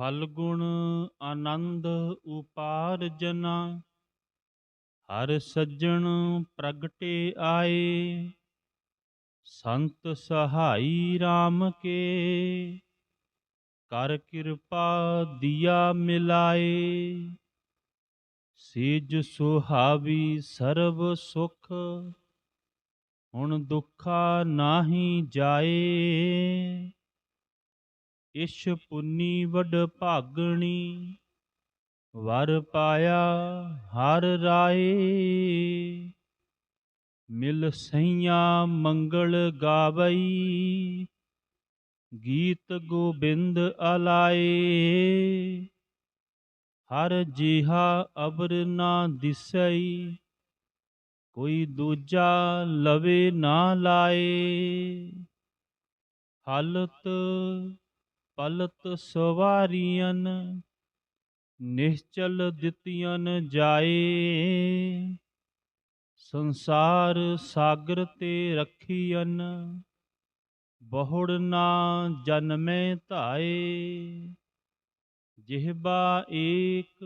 ਫਲ ਗੁਣ ਆਨੰਦ ਉਪਾਰਜਨਾ ਹਰ ਸੱਜਣ ਪ੍ਰਗਟੇ ਆਏ, ਸੰਤ ਸਹਾਈ RAM ਕੇ। ਕਰ ਕਿਰਪਾ ਦਿਆ ਮਿਲਾਏ, ਸਿਜ ਸੁਹਾਵੀ ਸਰਬ ਸੁਖ। ਹੁਣ ਦੁੱਖਾ ਨਾਹੀ ਜਾਏ। ਇਸ਼ ਪੁੰਨੀ ਵਡ ਭਾਗਣੀ, ਵਰ ਪਾਇਆ ਹਰ ਰਾਏ। ਮਿਲ ਸਈਆ ਮੰਗਲ ਗਾਵਈ, ਗੀਤ ਗੋਬਿੰਦ ਅਲਾਏ। ਹਰ ਜਿਹਾ ਅਬਰ ਨਾ ਦਿਸਈ, ਕੋਈ ਦੂਜਾ ਲਵੇ ਨਾ ਲਾਏ। ਹਾਲਤ ਪਲਤ ਸਵਾਰੀਆਂ ਨਿਸ਼ਚਲ ਦਿੱਤੀਆਂ ਜਾਏ। ਸੰਸਾਰ ਸਾਗਰ ਤੇ ਰੱਖੀਆਂ ਬਹੁੜ ਨਾ ਜਨਮੇ ਧਾਏ। ਜਿਹਬਾ ਏਕ,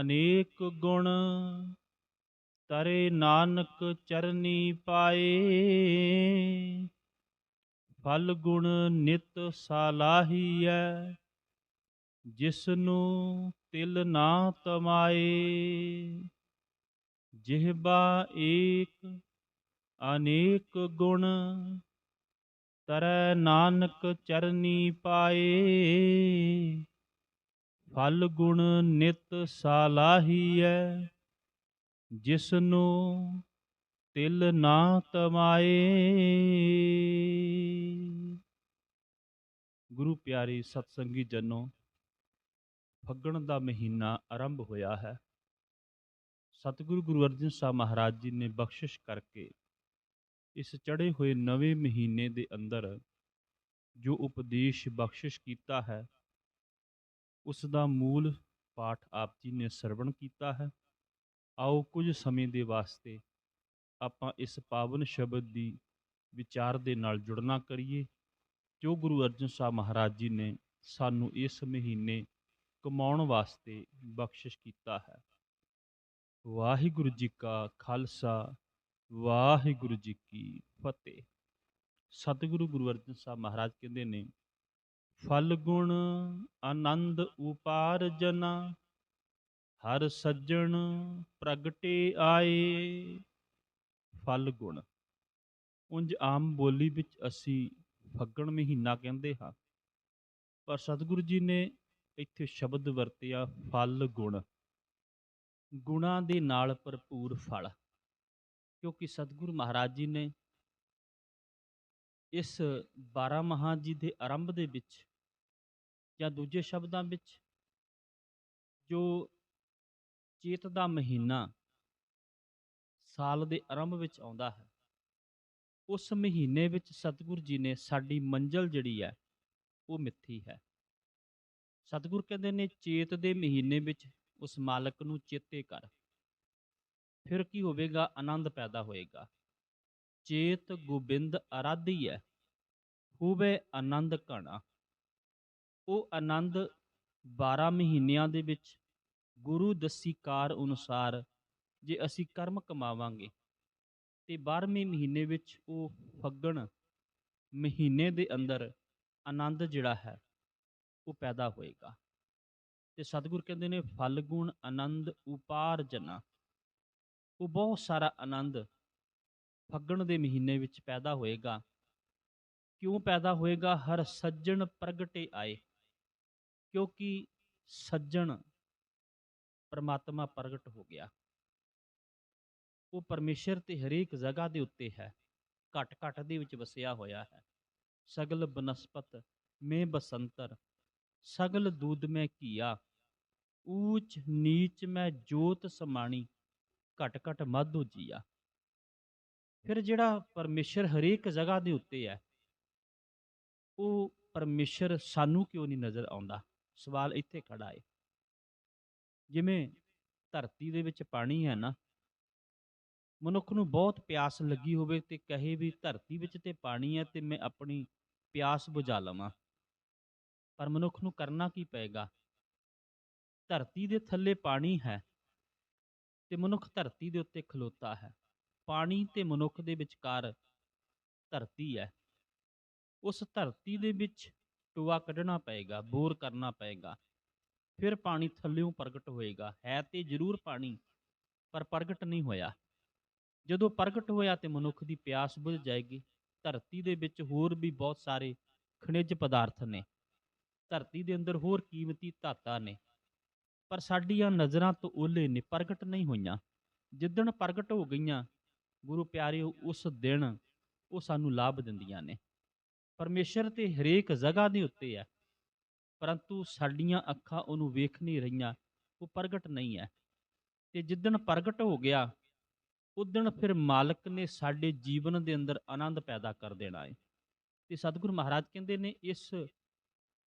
ਅਨੇਕ ਗੁਣ, ਤਰੇ ਨਾਨਕ ਚਰਨੀ ਪਾਏ। ਫਲ ਗੁਣ ਨਿਤ ਸਾਲਾਹੀਐ ਜਿਸ ਨੂੰ ਤਿਲ ਨਾ ਤਮਾਏ, ਜਿਹਬਾ ਏਕ ਅਨੇਕ ਗੁਣ, ਤਰੈ ਨਾਨਕ ਚਰਨੀ ਪਾਏ। ਫਲ ਗੁਣ ਨਿਤ ਸਾਲਾਹੀਐ ਜਿਸ ਨੂੰ ਤਿਲ ਨਾ ਤਮਾਏ। ਗੁਰੂ ਪਿਆਰੀ ਸਤਸੰਗੀ ਜਨੋ, ਫੱਗਣ ਦਾ ਮਹੀਨਾ ਆਰੰਭ ਹੋਇਆ ਹੈ। ਸਤਿਗੁਰੂ ਗੁਰੂ ਅਰਜਨ ਸਾਹਿਬ ਮਹਾਰਾਜ ਜੀ ਨੇ ਬਖਸ਼ਿਸ਼ ਕਰਕੇ ਇਸ ਚੜੇ ਹੋਏ ਨਵੇਂ ਮਹੀਨੇ ਦੇ ਅੰਦਰ ਜੋ ਉਪਦੇਸ਼ ਬਖਸ਼ਿਸ਼ ਕੀਤਾ ਹੈ, ਉਸ ਦਾ ਮੂਲ ਪਾਠ ਆਪ ਜੀ ਨੇ ਸਰਵਣ ਕੀਤਾ ਹੈ। ਆਓ ਕੁਝ ਸਮੇਂ ਦੇ ਵਾਸਤੇ ਆਪਾਂ ਇਸ ਪਾਵਨ ਸ਼ਬਦ ਦੀ ਵਿਚਾਰ ਦੇ ਨਾਲ ਜੁੜਨਾ ਕਰੀਏ। ਜੋ ਗੁਰੂ ਅਰਜਨ ਸਾਹਿਬ ਮਹਾਰਾਜ ਜੀ ਨੇ ਸਾਨੂੰ ਇਸ ਮਹੀਨੇ ਕਮਾਉਣ ਵਾਸਤੇ ਬਖਸ਼ਿਸ਼ ਕੀਤਾ ਹੈ। ਵਾਹਿਗੁਰੂ ਜੀ ਕਾ ਖਾਲਸਾ, ਵਾਹਿਗੁਰੂ ਜੀ ਕੀ ਫਤਿਹ। ਸਤਿਗੁਰੂ ਗੁਰੂ ਅਰਜਨ ਸਾਹਿਬ ਮਹਾਰਾਜ ਕਹਿੰਦੇ ਨੇ, ਫਲ ਗੁਣ ਆਨੰਦ ਉਪਾਰਜਨਾ ਹਰ ਸੱਜਣ ਪ੍ਰਗਟੇ ਆਏ। ਫਲ ਗੁਣ। ਉਂਝ ਆਮ ਬੋਲੀ ਵਿੱਚ ਅਸੀਂ ਫੱਗਣ ਮਹੀਨਾ ਕਹਿੰਦੇ ਹਾਂ ਪਰ ਸਤਿਗੁਰੂ ਜੀ ਨੇ ਇੱਥੇ ਸ਼ਬਦ ਵਰਤਿਆ, ਫਲ ਗੁਣ। ਗੁਣਾ ਦੇ ਨਾਲ ਭਰਪੂਰ ਫਲ। ਕਿਉਂਕਿ ਸਤਿਗੁਰੂ ਮਹਾਰਾਜ ਜੀ ਨੇ ਇਸ 12 ਮਹਾਂ ਜੀ ਦੇ ਆਰੰਭ ਦੇ ਵਿੱਚ ਜਾਂ ਦੂਜੇ ਸ਼ਬਦਾਂ ਵਿੱਚ ਜੋ ਚੇਤ ਦਾ ਮਹੀਨਾ ਸਾਲ ਦੇ ਆਰੰਭ ਵਿੱਚ ਆਉਂਦਾ ਹੈ ਉਸ ਮਹੀਨੇ ਵਿੱਚ ਸਤਿਗੁਰ ਜੀ ਨੇ ਸਾਡੀ ਮੰਜ਼ਲ ਜਿਹੜੀ ਹੈ, ਉਹ ਮਿੱਥੀ ਹੈ। ਸਤਿਗੁਰ ਕਹਿੰਦੇ ਨੇ, ਚੇਤ ਦੇ ਮਹੀਨੇ ਵਿੱਚ ਉਸ ਮਾਲਕ ਨੂੰ ਚੇਤੇ ਕਰ। ਫਿਰ ਕੀ ਹੋਵੇਗਾ? ਆਨੰਦ ਪੈਦਾ ਹੋਏਗਾ। ਚੇਤ ਗੋਬਿੰਦ ਅਰਾਧੀ ਹੈ, ਹੋਵੇ ਆਨੰਦ ਘਣਾ। ਉਹ ਆਨੰਦ 12 ਮਹੀਨਿਆਂ ਦੇ ਵਿੱਚ ਗੁਰੂ ਦਸੀ ਕਾਰ ਅਨੁਸਾਰ, ਜੇ ਅਸੀਂ ਕਰਮ ਕਮਾਵਾਂਗੇ ਤੇ 12ਵੇਂ ਮਹੀਨੇ ਵਿੱਚ ਉਹ ਫੱਗਣ ਮਹੀਨੇ ਦੇ ਅੰਦਰ ਆਨੰਦ ਜਿਹੜਾ ਹੈ, ਉਹ ਪੈਦਾ ਹੋਏਗਾ। ਤੇ ਸਤਿਗੁਰ ਕਹਿੰਦੇ ਨੇ, ਫਲ ਗੁਣ ਆਨੰਦ ਉਪਾਰਜਨਾ ਉਹ ਬਹੁਤ ਸਾਰਾ ਆਨੰਦ ਫੱਗਣ ਦੇ ਮਹੀਨੇ ਵਿੱਚ ਪੈਦਾ ਹੋਏਗਾ। ਕਿਉਂ ਪੈਦਾ ਹੋਏਗਾ? ਹਰ ਸੱਜਣ ਪ੍ਰਗਟੇ ਆਏ। ਕਿਉਂਕਿ ਸੱਜਣ ਪਰਮਾਤਮਾ ਪ੍ਰਗਟ ਹੋ ਗਿਆ। ਉਹ ਪਰਮੇਸ਼ਰ ਤੇ ਹਰੇਕ ਜਗ੍ਹਾ ਦੇ ਉੱਤੇ ਹੈ। ਘਟ ਘਟ ਦੇ ਵਿੱਚ ਵਸਿਆ ਹੋਇਆ ਹੈ। ਸਗਲ ਬਨਸਪਤ, ਮੈਂ ਬਸੰਤਰ, ਸਗਲ ਦੂਧ ਮੈਂ ਕੀਆ ਊਚ ਨੀਚ ਮੈਂ ਜੋਤ ਸਮਾਣੀ ਘਟ ਘਟ ਮਾਧੋ ਜੀਆ ਫਿਰ ਜਿਹੜਾ ਪਰਮੇਸ਼ਰ ਹਰੇਕ ਜਗ੍ਹਾ ਦੇ ਉੱਤੇ ਹੈ, ਉਹ ਪਰਮੇਸ਼ਰ ਸਾਨੂੰ ਕਿਉਂ ਨਹੀਂ ਨਜ਼ਰ ਆਉਂਦਾ? ਸਵਾਲ ਇੱਥੇ ਖੜਾ ਹੈ ਜਿਵੇਂ ਧਰਤੀ ਦੇ ਵਿੱਚ ਪਾਣੀ ਹੈ ਨਾ ਮਨੁੱਖ ਨੂੰ ਬਹੁਤ ਪਿਆਸ ਲੱਗੀ ਹੋਵੇ ਤੇ ਕਹੇ ਵੀ ਧਰਤੀ ਵਿੱਚ ਤੇ ਪਾਣੀ ਹੈ ਤੇ ਮੈਂ ਆਪਣੀ ਪਿਆਸ ਬੁਝਾ ਲਵਾਂ। ਪਰ ਮਨੁੱਖ ਨੂੰ ਕਰਨਾ ਕੀ ਪਏਗਾ? ਧਰਤੀ ਦੇ ਥੱਲੇ ਪਾਣੀ ਹੈ ਤੇ ਮਨੁੱਖ ਧਰਤੀ ਦੇ ਉੱਤੇ ਖਲੋਤਾ ਹੈ। ਪਾਣੀ ਤੇ ਮਨੁੱਖ ਦੇ ਵਿਚਕਾਰ ਧਰਤੀ ਹੈ। ਉਸ ਧਰਤੀ ਦੇ ਵਿੱਚ ਟੋਆ ਕੱਢਣਾ ਪਏਗਾ, ਬੋਰ ਕਰਨਾ ਪਏਗਾ। ਫਿਰ ਪਾਣੀ ਥੱਲਿਓਂ ਪ੍ਰਗਟ ਹੋਏਗਾ। ਹੈ ਤੇ ਜ਼ਰੂਰ ਪਾਣੀ, ਪਰ ਪ੍ਰਗਟ ਨਹੀਂ ਹੋਇਆ। ਜਦੋਂ ਪ੍ਰਗਟ ਹੋਇਆ ਤੇ ਮਨੁੱਖ ਦੀ ਪਿਆਸ ਬੁਝ ਜਾਏਗੀ, ਧਰਤੀ ਦੇ ਵਿੱਚ ਹੋਰ ਵੀ ਬਹੁਤ ਸਾਰੇ ਖਣਿਜ ਪਦਾਰਥ ਨੇ। ਧਰਤੀ ਦੇ ਅੰਦਰ ਹੋਰ ਕੀਮਤੀ ਧਾਤਾਂ ਨੇ। ਪਰ ਸਾਡੀਆਂ ਨਜ਼ਰਾਂ ਤੋਂ ਓਲੇ ਨੇ, ਪ੍ਰਗਟ ਨਹੀਂ ਹੋਈਆਂ। ਜਿੱਦਣ ਪ੍ਰਗਟ ਹੋ ਗਈਆਂ, ਗੁਰੂ ਪਿਆਰਿਓ, ਉਸ ਦਿਨ ਉਹ ਸਾਨੂੰ ਲਾਭ ਦਿੰਦੀਆਂ ਨੇ। ਪਰਮੇਸ਼ਰ ਤੇ ਹਰੇਕ ਜਗ੍ਹਾ ਦੇ ਉੱਤੇ ਹੈ। ਪਰੰਤੂ ਸਾਡੀਆਂ ਅੱਖਾਂ ਉਹਨੂੰ ਵੇਖ ਨਹੀਂ ਰਹੀਆਂ, ਉਹ ਪ੍ਰਗਟ ਨਹੀਂ ਹੈ। ਤੇ ਜਿੱਦਣ ਪ੍ਰਗਟ ਹੋ ਗਿਆ ਉਦਣ ਫਿਰ ਮਾਲਕ ਨੇ ਸਾਡੇ ਜੀਵਨ ਦੇ ਅੰਦਰ ਆਨੰਦ ਪੈਦਾ ਕਰ ਦੇਣਾ ਹੈ ਤੇ ਸਤਿਗੁਰੂ ਮਹਾਰਾਜ ਕਹਿੰਦੇ ਨੇ, ਇਸ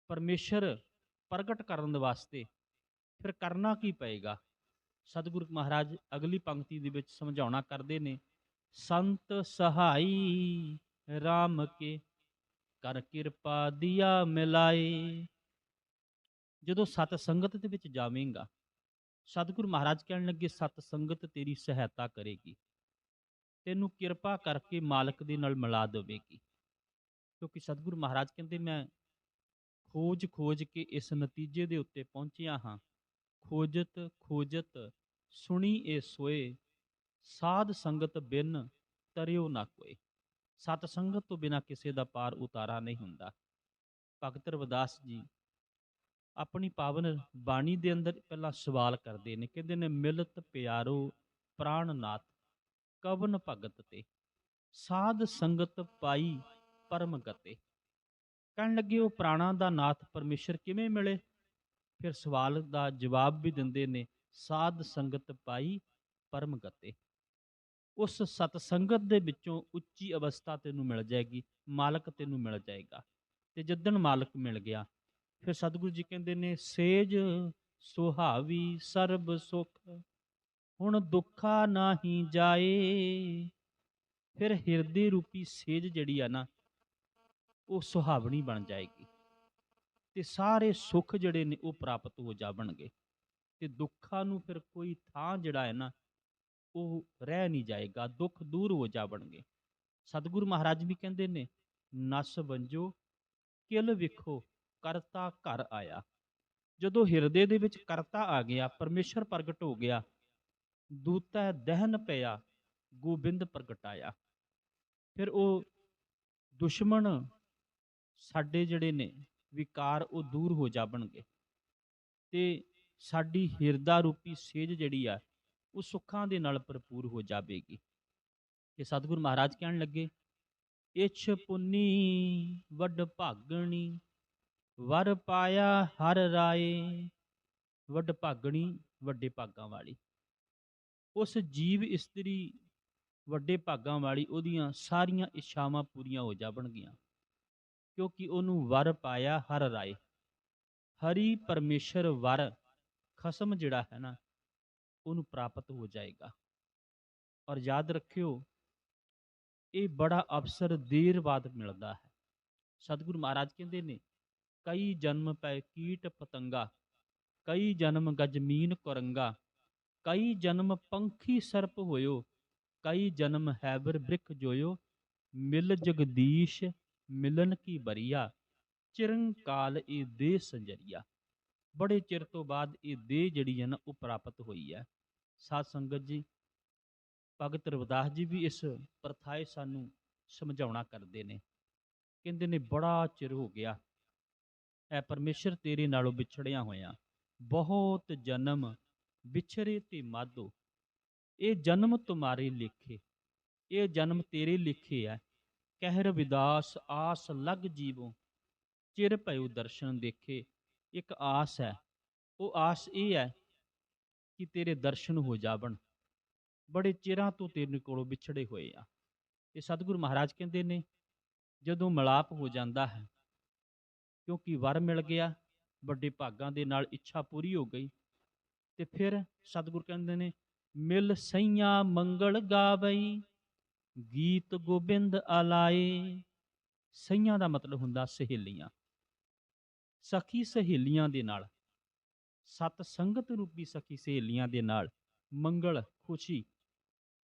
ਪਰਮੇਸ਼ਰ ਪ੍ਰਗਟ ਕਰਨ ਦੇ ਵਾਸਤੇ ਫਿਰ ਕਰਨਾ ਕੀ ਪਏਗਾ? ਸਤਿਗੁਰੂ ਮਹਾਰਾਜ ਅਗਲੀ ਪੰਕਤੀ ਦੇ ਵਿੱਚ ਸਮਝਾਉਣਾ ਕਰਦੇ ਨੇ, ਸੰਤ ਸਹਾਈ RAM ਕੇ ਕਰ ਕਿਰਪਾ ਦਿਆ ਮਿਲਾਏ। ਜਦੋਂ ਸਤ ਸੰਗਤ ਦੇ ਵਿੱਚ ਜਾਵੇਂਗਾ ਸਤਿਗੁਰੂ ਮਹਾਰਾਜ ਕਹਿਣ ਲੱਗੇ, ਸਤ ਸੰਗਤ ਤੇਰੀ ਸਹਾਇਤਾ ਕਰੇਗੀ। ਤੈਨੂੰ ਕਿਰਪਾ ਕਰਕੇ ਮਾਲਕ ਦੇ ਨਾਲ ਮਿਲਾ ਦੇਵੇਗੀ। ਕਿਉਂਕਿ ਸਤਿਗੁਰੂ ਮਹਾਰਾਜ ਕਹਿੰਦੇ, ਮੈਂ ਖੋਜ ਖੋਜ ਕੇ ਇਸ ਨਤੀਜੇ ਦੇ ਉੱਤੇ ਪਹੁੰਚਿਆ ਹਾਂ। ਖੋਜਤ ਖੋਜਤ, ਸੁਣੀ ਏ ਸੋਏ। ਸਾਧ ਸੰਗਤ ਬਿਨ ਤਰਿਓ ਨਾ ਕੋਈ ਸਤ ਸੰਗਤ ਤੋਂ ਬਿਨਾ ਕਿਸੇ ਦਾ ਪਾਰ ਉਤਾਰਾ ਨਹੀਂ ਹੁੰਦਾ। ਭਗਤ ਰਵਿਦਾਸ ਜੀ ਆਪਣੀ ਪਾਵਨ ਬਾਣੀ ਦੇ ਅੰਦਰ ਪਹਿਲਾਂ ਸਵਾਲ ਕਰਦੇ ਨੇ, ਕਹਿੰਦੇ ਨੇ, ਮਿਲਤ ਪਿਆਰੋ ਪ੍ਰਾਣਨਾਥ, ਕਵਨ ਭਗਤ ਤੇ? ਸਾਧ ਸੰਗਤ ਪਾਈ ਪਰਮ ਗਤੇ। ਕਹਿਣ ਲੱਗੇ, ਉਹ ਪ੍ਰਾਣਾ ਦਾ ਨਾਥ ਪਰਮੇਸ਼ਰ ਕਿਵੇਂ ਮਿਲੇ? ਫਿਰ ਸਵਾਲ ਦਾ ਜਵਾਬ ਵੀ ਦਿੰਦੇ ਨੇ, ਸਾਧ ਸੰਗਤ ਪਾਈ ਪਰਮ ਗਤੇ। ਉਸ ਸਤ ਸੰਗਤ ਦੇ ਵਿੱਚੋਂ ਉੱਚੀ ਅਵਸਥਾ ਤੈਨੂੰ ਮਿਲ ਜਾਏਗੀ, ਮਾਲਕ ਤੈਨੂੰ ਮਿਲ ਜਾਏਗਾ ਤੇ ਜਿੱਦਣ ਮਾਲਕ ਮਿਲ ਗਿਆ ਫਿਰ ਸਤਿਗੁਰੂ ਜੀ ਕਹਿੰਦੇ ਨੇ, ਸੇਜ ਸੁਹਾਵੀ ਸਰਬ ਸੁਖ, ਹੁਣ ਦੁੱਖਾ ਨਾਹੀ ਜਾਏ। ਫਿਰ ਹਿਰਦੇ ਰੂਪੀ ਸੇਜ ਜਿਹੜੀ ਆ ਨਾ, ਉਹ ਸੁਹਾਵਣੀ ਬਣ ਜਾਏਗੀ। ਤੇ ਸਾਰੇ ਸੁੱਖ ਜਿਹੜੇ ਨੇ, ਉਹ ਪ੍ਰਾਪਤ ਹੋ ਜਾਵਣਗੇ ਤੇ ਦੁੱਖਾਂ ਨੂੰ ਫਿਰ ਕੋਈ ਥਾਂ ਜਿਹੜਾ ਹੈ ਨਾ, ਉਹ ਰਹਿ ਨਹੀਂ ਜਾਏਗਾ, ਦੁੱਖ ਦੂਰ ਹੋ ਜਾਵਣਗੇ ਸਤਿਗੁਰੂ ਮਹਾਰਾਜ ਵੀ ਕਹਿੰਦੇ ਨੇ, ਨਸ ਵੰਜੋ, ਕਿਲ ਵਿਖੋ ਕਰਤਾ ਘਰ ਆਇਆ। ਜਦੋਂ ਹਿਰਦੇ ਦੇ ਵਿੱਚ ਕਰਤਾ ਆ ਗਿਆ, ਪਰਮੇਸ਼ਰ ਪ੍ਰਗਟ ਹੋ ਗਿਆ। ਦੂਤੈ ਦਹਨ ਪਿਆ, ਗੋਬਿੰਦ ਪ੍ਰਗਟਾਇਆ। ਫਿਰ ਉਹ ਦੁਸ਼ਮਣ ਸਾਡੇ ਜਿਹੜੇ ਨੇ, ਵਿਕਾਰ ਉਹ ਦੂਰ ਹੋ ਜਾਵਣਗੇ। ਤੇ ਸਾਡੀ ਹਿਰਦਾ ਰੂਪੀ ਸੇਜ ਜਿਹੜੀ ਆ, ਉਹ ਸੁੱਖਾਂ ਦੇ ਨਾਲ ਭਰਪੂਰ ਹੋ ਜਾਵੇਗੀ। ਤੇ ਸਤਿਗੁਰੂ ਮਹਾਰਾਜ ਕਹਿਣ ਲੱਗੇ, ਇਛ ਪੁੰਨੀ, ਵੱਡ ਭਾਗਣੀ ਵਰ ਪਾਇਆ ਹਰ ਰਾਏ, ਵੱਡ ਭਾਗਣੀ ਵੱਡੇ ਭਾਗਾਂ ਵਾਲੀ। ਉਸ ਜੀਵ ਇਸਤਰੀ ਵੱਡੇ ਭਾਗਾਂ ਵਾਲੀ ਉਹਦੀਆਂ ਸਾਰੀਆਂ ਇੱਛਾਵਾਂ ਪੂਰੀਆਂ ਹੋ ਜਾਵਣਗੀਆਂ ਕਿਉਂਕਿ ਉਹਨੂੰ ਵਰ ਪਾਇਆ ਹਰ ਰਾਏ। ਹਰੀ ਪਰਮੇਸ਼ਰ ਵਰ ਖਸਮ ਜਿਹੜਾ ਹੈ ਨਾ, ਉਹਨੂੰ ਪ੍ਰਾਪਤ ਹੋ ਜਾਏਗਾ। ਔਰ ਯਾਦ ਰੱਖਿਓ, ਇਹ ਬੜਾ ਅਵਸਰ ਦੇਰ ਬਾਅਦ ਮਿਲਦਾ ਹੈ। ਸਤਿਗੁਰੂ ਮਹਾਰਾਜ ਕਹਿੰਦੇ ਨੇ ਕਈ ਜਨਮ ਪੈ ਕੀਟ ਪਤੰਗਾ, ਕਈ ਜਨਮ ਗਜਮੀਨ ਕੁਰੰਗਾ, ਕਈ ਜਨਮ ਪੰਖੀ ਸਰਪ ਹੋਇਓ, ਕਈ ਜਨਮ ਹੈਬਰ ਬ੍ਰਿਖ ਜੋਇਓ, ਮਿਲ ਜਗਦੀਸ਼ ਮਿਲਨ ਕੀ ਬਰੀਆ ਚਿਰੰਕਾਲ ਇਹ ਦੇ ਸੰਜਰੀਆ। ਬੜੇ ਚਿਰ ਤੋਂ ਬਾਅਦ ਇਹ ਦੇਹ ਜਿਹੜੀ ਹੈ ਨਾ ਉਹ ਪ੍ਰਾਪਤ ਹੋਈ ਹੈ। ਸਾਧ ਸੰਗਤ ਜੀ, ਭਗਤ ਰਵਿਦਾਸ ਜੀ ਵੀ ਇਸ ਪ੍ਰਥਾਏ ਸਾਨੂੰ ਸਮਝਾਉਣਾ ਕਰਦੇ ਨੇ। ਕਹਿੰਦੇ ਨੇ ਬੜਾ ਚਿਰ ਹੋ ਗਿਆ। ਐ ਪਰਮੇਸ਼ਰ ਤੇਰੇ ਨਾਲੋਂ ਵਿਛੜਿਆ ਹੋਇਆ। ਬਹੁਤ ਜਨਮ ਵਿਛੜੇ ਤੇ ਮਾਦੋ ਇਹ ਜਨਮ ਤੁਮਾਰੇ ਲਿਖੇ। ਇਹ ਜਨਮ ਤੇਰੇ ਲਿਖੇ ਹੈ। ਕਹਿਰ ਵਿਦਾਸ, ਆਸ ਲਗ ਜੀਵੋ। ਚਿਰ ਭਇਓ ਦਰਸ਼ਨ ਦੇਖੇ। ਇੱਕ ਆਸ ਹੈ। ਉਹ ਆਸ ਇਹ ਹੈ ਕਿ ਤੇਰੇ ਦਰਸ਼ਨ ਹੋ ਜਾਵਣ। ਬੜੇ ਚਿਰਾਂ ਤੋਂ ਤੇਰੇ ਕੋਲੋਂ ਵਿਛੜੇ ਹੋਏ ਆ। ਇਹ ਸਤਿਗੁਰੂ ਮਹਾਰਾਜ ਕਹਿੰਦੇ ਨੇ, ਜਦੋਂ ਮਿਲਾਪ ਹੋ ਜਾਂਦਾ ਹੈ ਕਿਉਂਕਿ ਵਰ ਮਿਲ ਗਿਆ, ਵੱਡੇ ਭਾਗਾਂ ਦੇ ਨਾਲ ਇੱਛਾ ਪੂਰੀ ਹੋ ਗਈ। ਤੇ ਫਿਰ ਸਤਿਗੁਰ ਕਹਿੰਦੇ ਨੇ, ਮਿਲ ਸਈਆਂ ਮੰਗਲ ਗਾਵਈ, ਗੀਤ ਗੋਬਿੰਦ ਆਲਾਏ। ਸਈਆਂ ਦਾ ਮਤਲਬ ਹੁੰਦਾ ਸਹੇਲੀਆਂ। ਸਖੀ ਸਹੇਲੀਆਂ ਦੇ ਨਾਲ, ਸਤ ਸੰਗਤ ਰੂਪੀ ਸਖੀ ਸਹੇਲੀਆਂ ਦੇ ਨਾਲ ਮੰਗਲ ਖੁਸ਼ੀ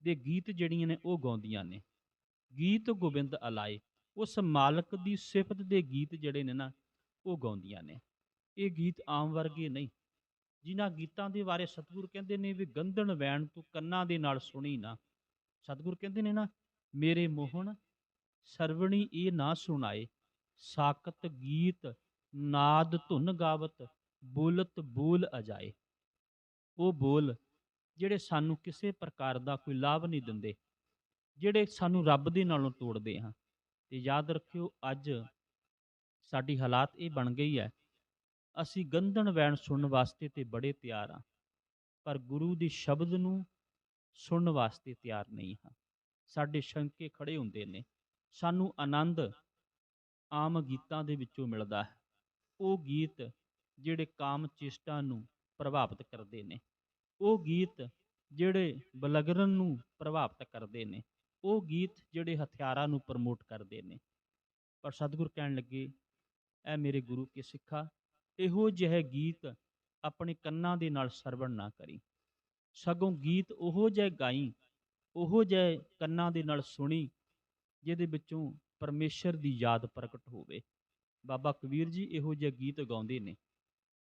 ਦੇ ਗੀਤ ਜਿਹੜੀਆਂ ਨੇ ਉਹ ਗਾਉਂਦੀਆਂ ਨੇ। ਗੀਤ ਗੋਬਿੰਦ ਅਲਾਏ ਉਸ ਮਾਲਕ ਦੀ ਸਿਫਤ ਦੇ ਗੀਤ ਜਿਹੜੇ ਨੇ ਨਾ ਉਹ ਗਾਉਂਦੀਆਂ ਨੇ। ਇਹ ਗੀਤ ਆਮ ਵਰਗੇ ਨਹੀਂ। ਜਿਨ੍ਹਾਂ ਗੀਤਾਂ ਦੇ ਬਾਰੇ ਸਤਿਗੁਰ ਕਹਿੰਦੇ ਨੇ ਵੀ ਗੰਧਣ ਵੈਣ ਤੂੰ ਕੰਨਾਂ ਦੇ ਨਾਲ ਸੁਣੀ ਨਾ। ਸਤਿਗੁਰ ਕਹਿੰਦੇ ਨੇ ਨਾ, ਮੇਰੇ ਮੋਹਣ, ਸਰਵਣੀ ਇਹ ਨਾ ਸੁਣਾਏ। ਸਾਕਤ ਗੀਤ ਨਾਦ ਧੁਨ ਗਾਵਤ, ਬੋਲਤ ਬੋਲ ਅਜਾਏ। ਉਹ ਬੋਲ ਜਿਹੜੇ ਸਾਨੂੰ ਕਿਸੇ ਪ੍ਰਕਾਰ ਦਾ ਕੋਈ ਲਾਭ ਨਹੀਂ ਦਿੰਦੇ, ਜਿਹੜੇ ਸਾਨੂੰ ਰੱਬ ਦੇ ਨਾਲੋਂ ਤੋੜਦੇ ਹਾਂ। ਤੇ ਯਾਦ ਰੱਖਿਓ, ਅੱਜ ਸਾਡੀ ਹਾਲਾਤ ਇਹ ਬਣ ਗਈ ਹੈ। ਅਸੀਂ ਗੰਧਣ ਵੈਣ ਸੁਣਨ ਵਾਸਤੇ ਤੇ ਬੜੇ ਤਿਆਰ ਹਾਂ, ਪਰ ਗੁਰੂ ਦੀ ਸ਼ਬਦ ਨੂੰ ਸੁਣਨ ਵਾਸਤੇ ਤਿਆਰ ਨਹੀਂ ਹਾਂ। ਸਾਡੇ ਸ਼ੰਕੇ ਖੜੇ ਹੁੰਦੇ ਨੇ। ਸਾਨੂੰ ਆਨੰਦ ਆਮ ਗੀਤਾਂ ਦੇ ਵਿੱਚੋਂ ਮਿਲਦਾ ਹੈ। ਉਹ ਗੀਤ ਜਿਹੜੇ ਕਾਮ ਚੇਸ਼ਟਾ ਨੂੰ ਪ੍ਰਭਾਵਿਤ ਕਰਦੇ ਨੇ। ਉਹ ਗੀਤ ਜਿਹੜੇ ਬਲਗਰਨ ਨੂੰ ਪ੍ਰਭਾਵਿਤ ਕਰਦੇ ਨੇ। ਉਹ ਗੀਤ ਜਿਹੜੇ ਹਥਿਆਰਾਂ ਨੂੰ ਪ੍ਰਮੋਟ ਕਰਦੇ ਨੇ। ਪਰ ਸਤਿਗੁਰ ਕਹਿਣ ਲੱਗੇ ਐ ਮੇਰੇ ਗੁਰੂ ਕੇ ਸਿੱਖਾ, ਇਹੋ ਜਿਹੇ ਗੀਤ ਆਪਣੇ ਕੰਨਾਂ ਦੇ ਨਾਲ ਸਰਵਣ ਨਾ ਕਰੀ। ਸਗੋਂ ਗੀਤ ਉਹੋ ਜਿਹੇ ਗਾਈ, ਉਹੋ ਜਿਹੇ ਕੰਨਾਂ ਦੇ ਨਾਲ ਸੁਣੀ, ਜਿਹਦੇ ਵਿੱਚੋਂ ਪਰਮੇਸ਼ਰ ਦੀ ਯਾਦ ਪ੍ਰਗਟ ਹੋਵੇ। ਬਾਬਾ ਕਬੀਰ ਜੀ ਇਹੋ ਜਿਹੇ ਗੀਤ ਗਾਉਂਦੇ ਨੇ।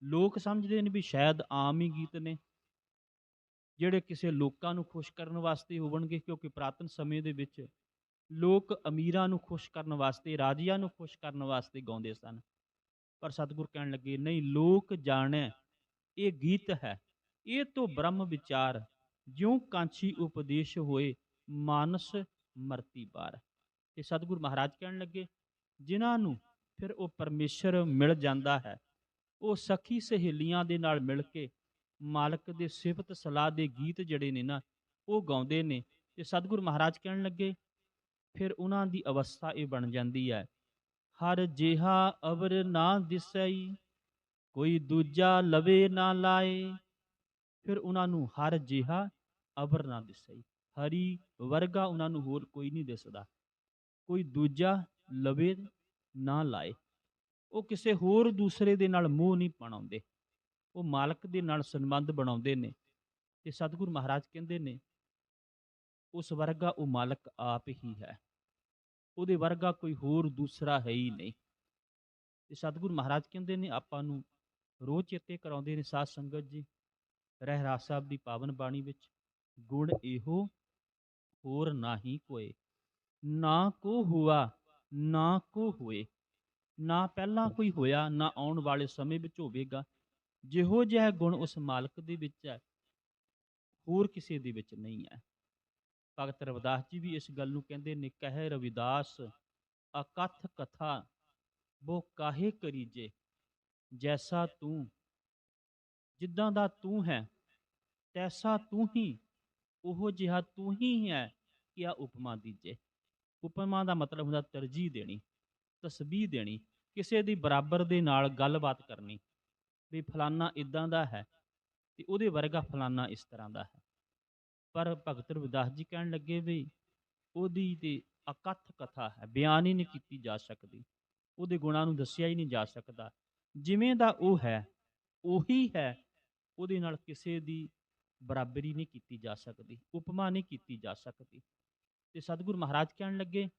ਲੋਕ ਸਮਝਦੇ ਨੇ ਵੀ ਸ਼ਾਇਦ ਆਮ ਹੀ ਗੀਤ ਨੇ। ਜਿਹੜੇ ਕਿਸੇ ਲੋਕਾਂ ਨੂੰ ਖੁਸ਼ ਕਰਨ ਵਾਸਤੇ ਹੋਣਗੇ ਕਿਉਂਕਿ ਪ੍ਰਾਤਨ ਸਮੇਂ ਦੇ ਵਿੱਚ ਲੋਕ ਅਮੀਰਾਂ ਨੂੰ ਖੁਸ਼ ਕਰਨ ਵਾਸਤੇ, ਰਾਜਿਆਂ ਨੂੰ ਖੁਸ਼ ਕਰਨ ਵਾਸਤੇ ਗਾਉਂਦੇ ਸਨ। ਪਰ ਸਤਿਗੁਰ ਕਹਿਣ ਲੱਗੇ, ਨਹੀਂ, ਲੋਕ ਜਾਣੈ, ਇਹ ਗੀਤ ਹੈ। ਇਹ ਤੋਂ ਬ੍ਰਹਮ ਵਿਚਾਰ, ਜਿਉ ਕਾਂਛੀ ਉਪਦੇਸ਼ ਹੋਏ, ਮਾਨਸ ਮਰਤੀ ਬਾਰ। ਤੇ ਸਤਿਗੁਰ ਮਹਾਰਾਜ ਕਹਿਣ ਲੱਗੇ, ਜਿਨ੍ਹਾਂ ਨੂੰ ਫਿਰ ਉਹ ਪਰਮੇਸ਼ਰ ਮਿਲ ਜਾਂਦਾ ਹੈ, ਉਹ ਸਖੀ ਸਹੇਲੀਆਂ ਦੇ ਨਾਲ ਮਿਲ ਕੇ ਮਾਲਕ ਦੇ ਸਿਫਤ ਸਲਾਹ ਦੇ ਗੀਤ ਜਿਹੜੇ ਨੇ ਨਾ, ਉਹ ਗਾਉਂਦੇ ਨੇ। ਤੇ ਸਤਿਗੁਰ ਮਹਾਰਾਜ ਕਹਿਣ ਲੱਗੇ ਫਿਰ ਉਹਨਾਂ ਦੀ ਅਵਸਥਾ ਇਹ ਬਣ ਜਾਂਦੀ ਹੈ। ਹਰ ਜਿਹਾ ਅਵਰ ਨਾ ਦਿਸਈ, ਕੋਈ ਦੂਜਾ ਲਵੇ ਨਾ ਲਾਏ। ਫਿਰ ਉਹਨਾਂ ਨੂੰ ਹਰ ਜਿਹਾ ਅਵਰ ਨਾ ਦਿਸਈ। ਹਰੀ ਵਰਗਾ ਉਹਨਾਂ ਨੂੰ ਹੋਰ ਕੋਈ ਨਹੀਂ ਦਿਸਦਾ। ਕੋਈ ਦੂਜਾ ਲਵੇ ਨਾ ਲਾਏ। ਉਹ ਕਿਸੇ ਹੋਰ ਦੂਸਰੇ ਦੇ ਨਾਲ ਮੋਹ ਨਹੀਂ ਪਾਣਾਉਂਦੇ ਉਹ ਮਾਲਕ ਦੇ ਨਾਲ ਸੰਬੰਧ ਬਣਾਉਂਦੇ ਨੇ। ਤੇ ਸਤਿਗੁਰ ਮਹਾਰਾਜ ਕਹਿੰਦੇ ਨੇ ਉਸ ਵਰਗਾ ਉਹ ਮਾਲਕ ਆਪ ਹੀ ਹੈ। ਉਹਦੇ ਵਰਗਾ ਕੋਈ ਹੋਰ ਦੂਸਰਾ ਹੈ ਹੀ ਨਹੀਂ। ਤੇ ਸਤਿਗੁਰ ਮਹਾਰਾਜ ਕਹਿੰਦੇ ਨੇ, ਆਪਾਂ ਨੂੰ ਰੋਜ਼ ਚੇਤੇ ਕਰਾਉਂਦੇ ਨੇ ਸਾਧ ਸੰਗਤ ਜੀ, ਰਹਿਰਾਸ ਸਾਹਿਬ ਦੀ ਪਾਵਨ ਬਾਣੀ ਵਿੱਚ, ਗੁਣ ਇਹੋ ਹੋਰ ਨਾਹੀ ਕੋਏ, ਨਾ ਕੋ ਹੁਆ, ਨਾ ਕੋ ਹੋਏ, ਨਾ ਪਹਿਲਾਂ ਕੋਈ ਹੋਇਆ, ਨਾ ਆਉਣ ਵਾਲੇ ਸਮੇਂ ਵਿੱਚ ਹੋਵੇਗਾ। ਜਿਹੋ ਜਿਹਾ ਗੁਣ ਉਸ ਮਾਲਕ ਦੇ ਵਿੱਚ ਹੈ, ਹੋਰ ਕਿਸੇ ਦੇ ਵਿੱਚ ਨਹੀਂ ਹੈ। ਭਗਤ ਰਵਿਦਾਸ ਜੀ ਵੀ ਇਸ ਗੱਲ ਨੂੰ ਕਹਿੰਦੇ ਨੇ, ਕਹਿ ਰਵਿਦਾਸ, ਅਕਥ ਕਥਾ, ਬੋ ਕਾਹੇ ਕਰੀਜੇ? ਜੈਸਾ ਤੂੰ, ਜਿੱਦਾਂ ਦਾ ਤੂੰ ਹੈ, ਤੈਸਾ ਤੂੰ ਹੀ, ਉਹ ਜਿਹਾ ਤੂੰ ਹੀ ਹੈ ਕਿ ਆ ਉਪਮਾ ਦੀਜੇ? ਉਪਮਾ ਦਾ ਮਤਲਬ ਹੁੰਦਾ ਤਰਜੀਹ ਦੇਣੀ, ਤਸਬੀਹ ਦੇਣੀ, ਕਿਸੇ ਦੀ ਬਰਾਬਰ ਦੇ ਨਾਲ ਗੱਲਬਾਤ ਕਰਨੀ, ਵੀ ਫਲਾਨਾ ਇਦਾਂ ਦਾ ਹੈ ਤੇ ਉਹਦੇ ਵਰਗਾ ਫਲਾਨਾ ਇਸ ਤਰ੍ਹਾਂ ਦਾ ਹੈ। ਪਰ ਭਗਤ ਰਵਿਦਾਸ ਜੀ ਕਹਿਣ ਲੱਗੇ ਵੀ ਉਹਦੀ ਤੇ ਅਕਥ ਕਥਾ ਹੈ, ਬਿਆਨ ਹੀ ਨਹੀਂ ਕੀਤੀ ਜਾ ਸਕਦੀ। ਉਹਦੇ ਗੁਣਾਂ ਨੂੰ ਦੱਸਿਆ ਹੀ ਨਹੀਂ ਜਾ ਸਕਦਾ। ਜਿਵੇਂ ਦਾ ਉਹ ਹੈ, ਉਹੀ ਹੈ, ਉਹਦੇ ਨਾਲ ਕਿਸੇ ਦੀ ਬਰਾਬਰੀ ਨਹੀਂ ਕੀਤੀ ਜਾ ਸਕਦੀ, ਉਪਮਾ ਨਹੀਂ ਕੀਤੀ ਜਾ ਸਕਦੀ। ਤੇ ਸਤਿਗੁਰ ਮਹਾਰਾਜ ਕਹਿਣ ਲੱਗੇ,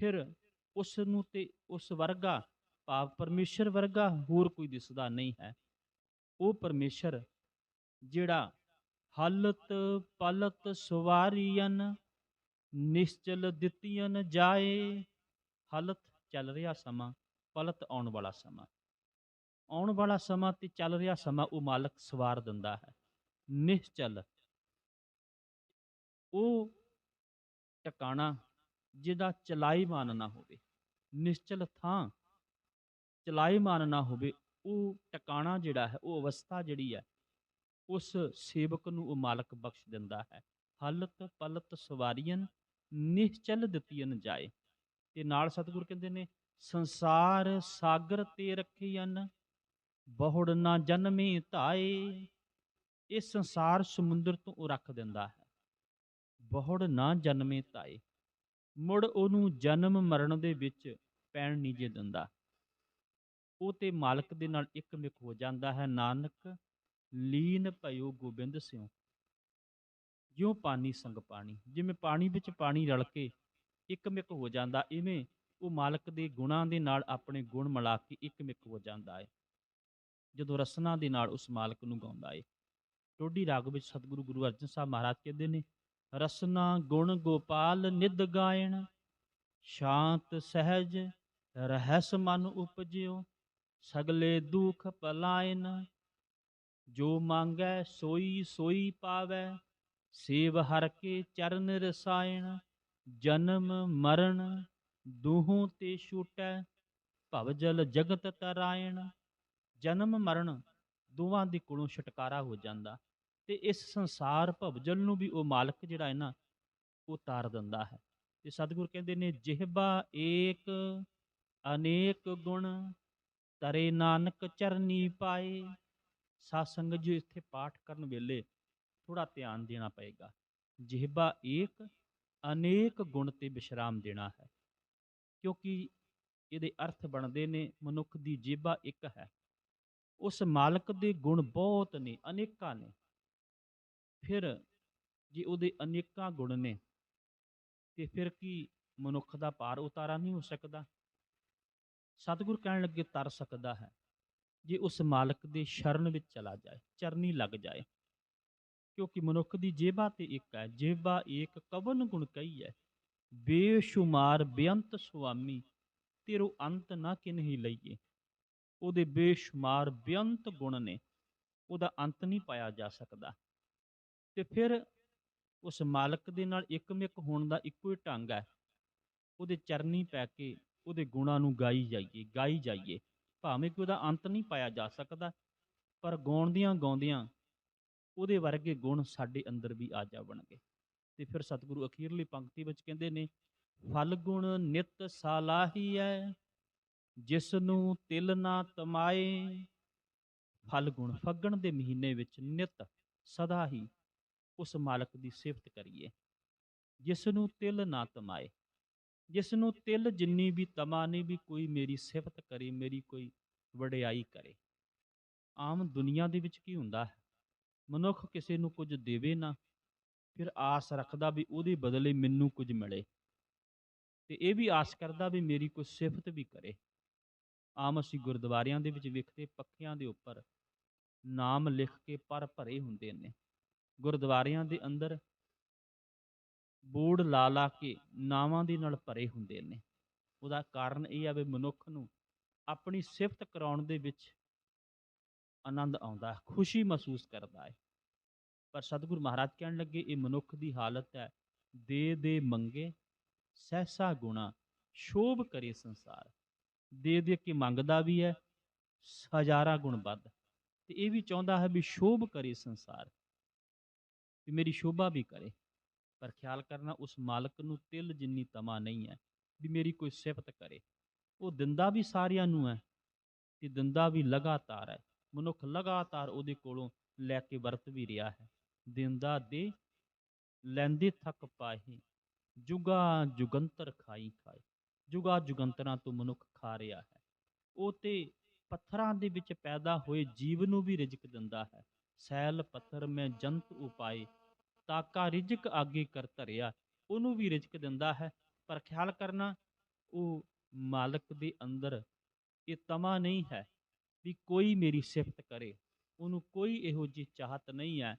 ਫਿਰ ਉਸ ਨੂੰ ਤੇ ਉਸ ਵਰਗਾ, ਭਾਵ ਪਰਮੇਸ਼ਰ ਵਰਗਾ ਹੋਰ ਕੋਈ ਦਿਸਦਾ ਨਹੀਂ ਹੈ। ਉਹ ਪਰਮੇਸ਼ਰ ਜਿਹੜਾ ਹਲਤ ਪਲਤ ਸਵਾਰੀਆਂ ਨਿਸ਼ਚਲ ਦਿੱਤੀਆਂ ਜਾਏ। ਹਲਤ ਚੱਲ ਰਿਹਾ ਸਮਾਂ, ਪਲਤ ਆਉਣ ਵਾਲਾ ਸਮਾਂ। ਆਉਣ ਵਾਲਾ ਸਮਾਂ ਤੇ ਚੱਲ ਰਿਹਾ ਸਮਾਂ ਉਹ ਮਾਲਕ ਸਵਾਰ ਦਿੰਦਾ ਹੈ। ਨਿਸ਼ਚਲ। ਉਹ ਟਿਕਾਣਾ ਜਿਹਦਾ ਚਲਾਈ ਮਾਨ ਨਾ ਹੋਵੇ, ਨਿਸ਼ਚਲ ਥਾਂ ਚਲਾਈ ਮਾਨ ਨਾ ਹੋਵੇ, ਉਹ ਟਿਕਾਣਾ ਜਿਹੜਾ ਹੈ, ਉਹ ਅਵਸਥਾ ਜਿਹੜੀ ਹੈ ਉਸ ਸੇਵਕ ਨੂੰ ਉਹ ਮਾਲਕ ਬਖਸ਼ ਦਿੰਦਾ ਹੈ। ਹਲਤ ਪਲਤ ਸਵਾਰੀਆਂ ਨਿਸ਼ਚਲ ਦਿੱਤੀਆਂ ਜਾਏ। ਤੇ ਨਾਲ ਸਤਿਗੁਰ ਕਹਿੰਦੇ ਨੇ, ਸੰਸਾਰ ਸਾਗਰ ਤੇ ਰੱਖੀਆਂ ਬਹੁੜ ਨਾ ਜਨਮੇ ਧਾਏ। ਇਹ ਸੰਸਾਰ ਸਮੁੰਦਰ ਤੋਂ ਉਹ ਰੱਖ ਦਿੰਦਾ ਹੈ। ਬਹੁੜ ਨਾ ਜਨਮੇ ਧਾਏ। ਮੁੜ ਉਹਨੂੰ ਜਨਮ ਮਰਨ ਦੇ ਵਿੱਚ ਪੈਣ ਨਹੀਂ ਜੇ ਦਿੰਦਾ। ਉਹ ਤੇ ਮਾਲਕ ਦੇ ਨਾਲ ਇੱਕ ਮਿਕ ਹੋ ਜਾਂਦਾ ਹੈ। ਨਾਨਕ ਲੀਨ ਭਇਓ ਗੋਬਿੰਦ ਸਿਉ। ਜਿਉ ਪਾਣੀ ਸੰਗ ਪਾਣੀ, ਜਿਵੇਂ ਪਾਣੀ ਵਿੱਚ ਪਾਣੀ ਰਲ ਕੇ ਇੱਕ ਮਿਕ ਹੋ ਜਾਂਦਾ, ਇਵੇਂ ਉਹ ਮਾਲਕ ਦੇ ਗੁਣਾਂ ਦੇ ਨਾਲ ਆਪਣੇ ਗੁਣ ਮਿਲਾ ਕੇ ਇੱਕ ਮਿਕ ਹੋ ਜਾਂਦਾ ਹੈ ਜਦੋਂ ਰਸਨਾ ਦੇ ਨਾਲ ਉਸ ਮਾਲਕ ਨੂੰ ਗਾਉਂਦਾ ਹੈ ਟੋਡੀ ਰਾਗ ਵਿੱਚ ਸਤਿਗੁਰੂ ਗੁਰੂ ਅਰਜਨ ਸਾਹਿਬ ਮਹਾਰਾਜ ਕਹਿੰਦੇ ਨੇ, ਰਸਨਾ ਗੁਣ ਗੋਪਾਲ ਨਿਦ ਗਾਇਣ, ਸ਼ਾਂਤ ਸਹਿਜ ਰਹਿਸ ਮਨ ਉਪਜਿਓ, ਸਗਲੇ ਦੁਖ ਪਲਾਇਨ ਜੋ ਮੰਗੈ ਸੋਈ ਸੋਈ ਪਾਵੈ, ਸੇਵ ਹਰ ਕੇ ਚਰਨ ਰਸਾਇਣ, ਜਨਮ ਮਰਨ ਦੂਹੋਂ ਤੇ ਛੂਟੈ ਭਵਜਲ ਜਗਤ ਤਰਾਇਣ। ਜਨਮ ਮਰਨ ਦੋਵਾਂ ਦੇ ਕੋਲੋਂ ਛੁਟਕਾਰਾ ਹੋ ਜਾਂਦਾ ਤੇ ਇਸ ਸੰਸਾਰ ਭਵਜਲ ਨੂੰ ਵੀ ਉਹ ਮਾਲਕ ਜਿਹੜਾ ਹੈ ਨਾ, ਉਹ ਤਾਰ ਦਿੰਦਾ ਹੈ। ਤੇ ਸਤਿਗੁਰ ਕਹਿੰਦੇ ਨੇ, ਜਿਹਬਾ ਏਕ ਅਨੇਕ ਗੁਣ, ਤਰੇ ਨਾਨਕ ਚਰਨੀ ਪਾਏ ਸਾਸੰਗ ਜੀ ਇੱਥੇ ਪਾਠ ਕਰਨ ਵੇਲੇ ਥੋੜਾ ਧਿਆਨ ਦੇਣਾ ਪਏਗਾ। ਜਿਹਬਾ ਏਕ, ਅਨੇਕ ਗੁਣ ਤੇ ਵਿਸ਼ਰਾਮ ਦੇਣਾ ਹੈ। ਕਿਉਂਕਿ ਇਹਦੇ ਅਰਥ ਬਣਦੇ ਨੇ, ਮਨੁੱਖ ਦੀ ਜੇਬਾ ਇੱਕ ਹੈ। ਉਸ ਮਾਲਕ ਦੇ ਗੁਣ ਬਹੁਤ ਨੇ, ਅਨੇਕਾਂ ਨੇ। ਫਿਰ ਜੇ ਉਹਦੇ ਅਨੇਕਾਂ ਗੁਣ ਨੇ, ਤੇ ਫਿਰ ਕੀ ਮਨੁੱਖ ਦਾ ਪਾਰ ਉਤਾਰਾ ਨਹੀਂ ਹੋ ਸਕਦਾ? ਸਤਿਗੁਰ ਕਹਿਣ ਲੱਗੇ ਤਰ ਸਕਦਾ ਹੈ। ਜੇ ਉਸ ਮਾਲਕ ਦੇ ਸ਼ਰਨ ਵਿੱਚ ਚਲਾ ਜਾਏ, ਚਰਨੀ ਲੱਗ ਜਾਏ। ਕਿਉਂਕਿ ਮਨੁੱਖ ਦੀ ਜੇਬਾ ਤੇ ਇੱਕ ਹੈ, ਜੇਬਾ ਇੱਕ ਕਵਨ ਗੁਣ ਕਹੀ ਹੈ, ਬੇਸ਼ੁਮਾਰ ਬੇਅੰਤ ਸੁਆਮੀ, ਤੇਰੋ ਅੰਤ ਨਾ ਕਿਨਹੀ ਲਈਏ। ਉਹਦੇ ਬੇਸ਼ੁਮਾਰ ਬੇਅੰਤ ਗੁਣ ਨੇ, ਉਹਦਾ ਅੰਤ ਨਹੀਂ ਪਾਇਆ ਜਾ ਸਕਦਾ। ਤੇ ਫਿਰ ਉਸ ਮਾਲਕ ਦੇ ਨਾਲ ਇੱਕਮਿਕ ਹੋਣ ਦਾ ਇੱਕੋ ਹੀ ਢੰਗ ਹੈ, ਉਹਦੇ ਚਰਨੀ ਪੈ ਕੇ ਉਹਦੇ ਗੁਣਾਂ ਨੂੰ ਗਾਈ ਜਾਈਏ ਗਾਈ ਜਾਈਏ। ਭਾਵੇਂ ਕਿ ਉਹਦਾ ਅੰਤ ਨਹੀਂ ਪਾਇਆ ਜਾ ਸਕਦਾ, ਪਰ ਗਾਉਂਦਿਆਂ ਗਾਉਂਦਿਆਂ ਉਹਦੇ ਵਰਗੇ ਗੁਣ ਸਾਡੇ ਅੰਦਰ ਵੀ ਆ ਜਾਵਣਗੇ ਤੇ ਫਿਰ ਸਤਿਗੁਰੂ ਅਖੀਰਲੀ ਪੰਕਤੀ ਵਿੱਚ ਕਹਿੰਦੇ ਨੇ, ਫਲ ਗੁਣ ਨਿਤ ਸਾਲਾਹੀ ਹੈ ਜਿਸ ਨੂੰ ਤਿਲ ਨਾ ਤਮਾਏ, ਫਲ ਗੁਣ ਫੱਗਣ ਦੇ ਮਹੀਨੇ ਵਿੱਚ ਨਿਤ ਸਦਾ ਹੀ ਉਸ ਮਾਲਕ ਦੀ ਸਿਫਤ ਕਰੀਏ ਜਿਸ ਨੂੰ ਤਿਲ ਨਾ ਤਮਾਏ। ਜਿਸ ਨੂੰ ਤਿਲ ਜਿੰਨੀ ਵੀ ਤਮਾ ਨਹੀਂ ਵੀ ਕੋਈ ਮੇਰੀ ਸਿਫਤ ਕਰੇ, ਮੇਰੀ ਕੋਈ ਵਡਿਆਈ ਕਰੇ। ਆਮ ਦੁਨੀਆ ਦੇ ਵਿੱਚ ਕੀ ਹੁੰਦਾ ਹੈ? ਮਨੁੱਖ ਕਿਸੇ ਨੂੰ ਕੁਝ ਦੇਵੇ ਨਾ, ਫਿਰ ਆਸ ਰੱਖਦਾ ਵੀ ਉਹਦੇ ਬਦਲੇ ਮੈਨੂੰ ਕੁਝ ਮਿਲੇ। ਤੇ ਇਹ ਵੀ ਆਸ ਕਰਦਾ ਵੀ ਮੇਰੀ ਕੋਈ ਸਿਫਤ ਵੀ ਕਰੇ। ਆਮ ਅਸੀਂ ਗੁਰਦੁਆਰਿਆਂ ਦੇ ਵਿੱਚ ਵੇਖਦੇ ਪੱਖਿਆਂ ਦੇ ਉੱਪਰ ਨਾਮ ਲਿਖ ਕੇ ਪਰ ਭਰੇ ਹੁੰਦੇ ਨੇ। ਗੁਰਦੁਆਰਿਆਂ ਦੇ ਅੰਦਰ ਬੋਰਡ ਲਾ ਲਾ ਕੇ ਨਾਵਾਂ ਦੇ ਨਾਲ ਭਰੇ ਹੁੰਦੇ ਨੇ। ਉਹਦਾ ਕਾਰਨ ਇਹ ਆ ਵੀ ਮਨੁੱਖ ਨੂੰ ਆਪਣੀ ਸਿਫਤ ਕਰਾਉਣ ਦੇ ਵਿੱਚ ਆਨੰਦ ਆਉਂਦਾ, ਖੁਸ਼ੀ ਮਹਿਸੂਸ ਕਰਦਾ ਹੈ। ਪਰ ਸਤਿਗੁਰ ਮਹਾਰਾਜ ਕਹਿਣ ਲੱਗੇ, ਇਹ ਮਨੁੱਖ ਦੀ ਹਾਲਤ ਹੈ, ਦੇ ਦੇ ਮੰਗੇ, ਸਹਿਸਾ ਗੁਣਾ, ਸ਼ੋਭ ਕਰੇ ਸੰਸਾਰ। ਦੇ ਦੇ ਕੇ ਮੰਗਦਾ ਵੀ ਹੈ, ਹਜ਼ਾਰਾਂ ਗੁਣ ਵੱਧ। ਤੇ ਇਹ ਵੀ ਚਾਹੁੰਦਾ ਹੈ ਵੀ ਸ਼ੋਭ ਕਰੇ ਸੰਸਾਰ, ਵੀ ਮੇਰੀ ਸ਼ੋਭਾ ਵੀ ਕਰੇ। ਪਰ ਖਿਆਲ ਕਰਨਾ ਉਸ ਮਾਲਕ ਨੂੰ ਤਿਲ ਜਿੰਨੀ ਤਮਾ ਨਹੀਂ ਹੈ ਵੀ ਮੇਰੀ ਕੋਈ ਸਿਫਤ ਕਰੇ। ਉਹ ਦਿੰਦਾ ਵੀ ਸਾਰਿਆਂ ਨੂੰ ਹੈ ਤੇ ਦਿੰਦਾ ਵੀ ਲਗਾਤਾਰ ਹੈ। ਮਨੁੱਖ ਲਗਾਤਾਰ ਉਹਦੇ ਕੋਲੋਂ ਲੈ ਕੇ ਵਰਤ ਵੀ ਰਿਹਾ ਹੈ। ਦਿੰਦਾ ਦੇ, ਲੈਂਦੇ ਥੱਕ ਪਾਹੀ, ਜੁਗਾ ਜੁਗੰਤਰ ਖਾਈ ਖਾਏ। ਜੁਗਾ ਜੁਗੰਤਰਾਂ ਤੋਂ ਮਨੁੱਖ ਖਾ ਰਿਹਾ ਹੈ। ਉਹ ਤੇ ਪੱਥਰਾਂ ਦੇ ਵਿੱਚ ਪੈਦਾ ਹੋਏ ਜੀਵ ਨੂੰ ਵੀ ਰਿਜਕ ਦਿੰਦਾ ਹੈ। ਸੈਲ, ਪੱਥਰ ਮੈਂ ਜੰਤ ਉਪਾਏ ਤਾਕਾ ਰਿਜਕ ਆਗੇ ਕਰ ਧਰਿਆ, ਉਹਨੂੰ ਵੀ ਰਿਜਕ ਦਿੰਦਾ ਹੈ। ਪਰ ਖਿਆਲ ਕਰਨਾ, ਉਹ ਮਾਲਕ ਦੇ ਅੰਦਰ ਇਹ ਤਮਾ ਨਹੀਂ ਹੈ ਵੀ ਕੋਈ ਮੇਰੀ ਸਿਫਤ ਕਰੇ। ਉਹਨੂੰ ਕੋਈ ਇਹੋ ਜਿਹੀ ਚਾਹਤ ਨਹੀਂ ਹੈ।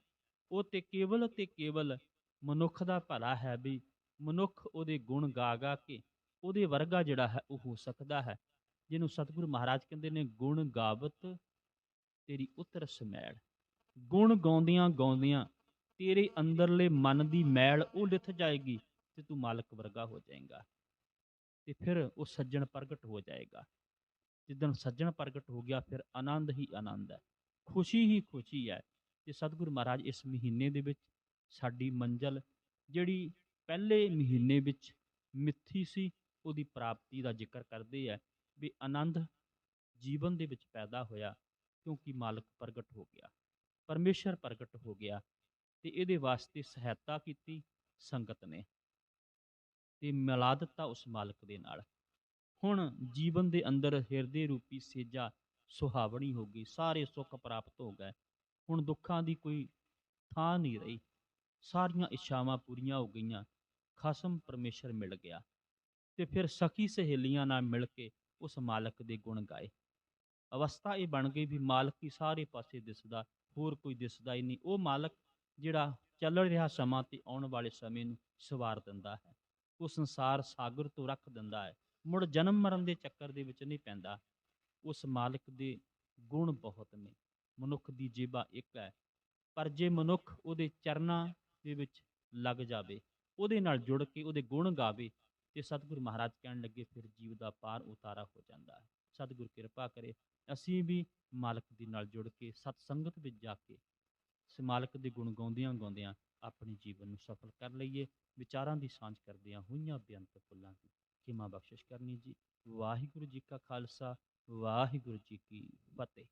ਉਹ ਤੇ ਕੇਵਲ ਤੇ ਕੇਵਲ ਮਨੁੱਖ ਦਾ ਭਲਾ ਹੈ ਵੀ ਮਨੁੱਖ ਉਹਦੇ ਗੁਣ ਗਾ ਗਾ ਕੇ ਉਹਦੇ ਵਰਗਾ ਜਿਹੜਾ ਹੈ ਉਹ ਹੋ ਸਕਦਾ ਹੈ। ਜਿਹਨੂੰ ਸਤਿਗੁਰੂ ਮਹਾਰਾਜ ਕਹਿੰਦੇ ਨੇ, ਗੁਣ ਗਾਵਤ ਤੇਰੀ ਉਤਰ ਸਮੈਲ। ਗੁਣ ਗਾਉਂਦਿਆਂ ਗਾਉਂਦਿਆਂ ਤੇਰੇ ਅੰਦਰਲੇ ਮਨ ਦੀ ਮੈਲ ਉਹ ਲਿਥ ਜਾਏਗੀ ਤੇ ਤੂੰ ਮਾਲਕ ਵਰਗਾ ਹੋ ਜਾਏਗਾ। ਤੇ ਫਿਰ ਉਹ ਸੱਜਣ ਪ੍ਰਗਟ ਹੋ ਜਾਏਗਾ। ਜਿੱਦਣ ਸੱਜਣ ਪ੍ਰਗਟ ਹੋ ਗਿਆ, ਫਿਰ ਆਨੰਦ ਹੀ ਆਨੰਦ ਹੈ। ਖੁਸ਼ੀ ਹੀ ਖੁਸ਼ੀ ਹੈ ਤੇ ਸਤਿਗੁਰੂ ਮਹਾਰਾਜ ਇਸ ਮਹੀਨੇ ਦੇ ਵਿੱਚ ਸਾਡੀ ਮੰਜ਼ਲ, ਜਿਹੜੀ ਪਹਿਲੇ ਮਹੀਨੇ ਵਿੱਚ ਮਿੱਥੀ ਸੀ, ਉਹਦੀ ਪ੍ਰਾਪਤੀ ਦਾ ਜ਼ਿਕਰ ਕਰਦੇ ਆ ਵੀ ਆਨੰਦ ਜੀਵਨ ਦੇ ਵਿੱਚ ਪੈਦਾ ਹੋਇਆ ਕਿਉਂਕਿ ਮਾਲਕ ਪ੍ਰਗਟ ਹੋ ਗਿਆ, ਪਰਮੇਸ਼ਰ ਪ੍ਰਗਟ ਹੋ ਗਿਆ। ਤੇ ਇਹਦੇ ਵਾਸਤੇ ਸਹਾਇਤਾ ਕੀਤੀ ਸੰਗਤ ਨੇ ਤੇ ਮਿਲਾ ਦਿੱਤਾ ਉਸ ਮਾਲਕ ਦੇ ਨਾਲ। ਹੁਣ ਜੀਵਨ ਦੇ ਅੰਦਰ ਹਿਰਦੇ ਰੂਪੀ ਸੇਜਾ ਸੁਹਾਵਣੀ ਹੋ ਗਈ, ਸਾਰੇ ਸੁੱਖ ਪ੍ਰਾਪਤ ਹੋ ਗਏ। ਹੁਣ ਦੁੱਖਾਂ ਦੀ ਕੋਈ ਥਾਂ ਨਹੀਂ ਰਹੀ। ਸਾਰੀਆਂ ਇੱਛਾਵਾਂ ਪੂਰੀਆਂ ਹੋ ਗਈਆਂ, ਖਸਮ ਪਰਮੇਸ਼ਰ ਮਿਲ ਗਿਆ ਤੇ ਫਿਰ ਸਖੀ ਸਹੇਲੀਆਂ ਨਾਲ ਮਿਲ ਕੇ ਉਸ ਮਾਲਕ ਦੇ ਗੁਣ ਗਾਏ। ਅਵਸਥਾ ਇਹ ਬਣ ਗਈ ਵੀ ਮਾਲਕ ਹੀ ਸਾਰੇ ਪਾਸੇ ਦਿਸਦਾ, ਹੋਰ ਕੋਈ ਦਿਸਦਾ ਹੀ ਨਹੀਂ। ਉਹ ਮਾਲਕ ਜਿਹੜਾ ਚੱਲ ਰਿਹਾ ਸਮਾਂ ਤੇ ਆਉਣ ਵਾਲੇ ਸਮੇਂ ਨੂੰ ਸਵਾਰ ਦਿੰਦਾ ਹੈ। ਉਹ ਸੰਸਾਰ ਸਾਗਰ ਤੋਂ ਰੱਖ ਦਿੰਦਾ ਹੈ। ਮੁੜ ਜਨਮ ਮਰਨ ਦੇ ਚੱਕਰ ਦੇ ਵਿੱਚ ਨਹੀਂ ਪੈਂਦਾ। ਉਸ ਮਾਲਕ ਦੇ ਗੁਣ ਬਹੁਤ ਨੇ। ਮਨੁੱਖ ਦੀ ਜੇਬਾ ਇੱਕ ਹੈ। ਪਰ ਜੇ ਮਨੁੱਖ ਉਹਦੇ ਚਰਨਾਂ ਦੇ ਵਿੱਚ ਲੱਗ ਜਾਵੇ, ਉਹਦੇ ਨਾਲ ਜੁੜ ਕੇ ਉਹਦੇ ਗੁਣ ਗਾਵੇ ਤੇ ਸਤਿਗੁਰੂ ਮਹਾਰਾਜ ਕਹਿਣ ਲੱਗੇ, ਫਿਰ ਜੀਵ ਦਾ ਪਾਰ ਉਤਾਰਾ ਹੋ ਜਾਂਦਾ ਹੈ। ਸਤਿਗੁਰ ਕਿਰਪਾ ਕਰੇ, ਅਸੀਂ ਵੀ ਮਾਲਕ ਦੇ ਨਾਲ ਜੁੜ ਕੇ, ਸਤ ਸੰਗਤ ਵਿੱਚ ਜਾ ਕੇ ਮਾਲਕ ਦੇ ਗੁਣ ਗਾਉਂਦਿਆਂ ਗਾਉਂਦਿਆਂ ਆਪਣੇ ਜੀਵਨ ਨੂੰ ਸਫਲ ਕਰ ਲਈਏ। ਵਿਚਾਰਾਂ ਦੀ ਸਾਂਝ ਕਰਦਿਆਂ ਹੋਈਆਂ ਬੇਅੰਤ ਫੁੱਲਾਂ ਦੀ ਖਿਮਾ ਬਖਸ਼ਿਸ਼ ਕਰਨੀ ਜੀ। ਵਾਹਿਗੁਰੂ ਜੀ ਕਾ ਖਾਲਸਾ, ਵਾਹਿਗੁਰੂ ਜੀ ਕੀ ਫਤਿਹ।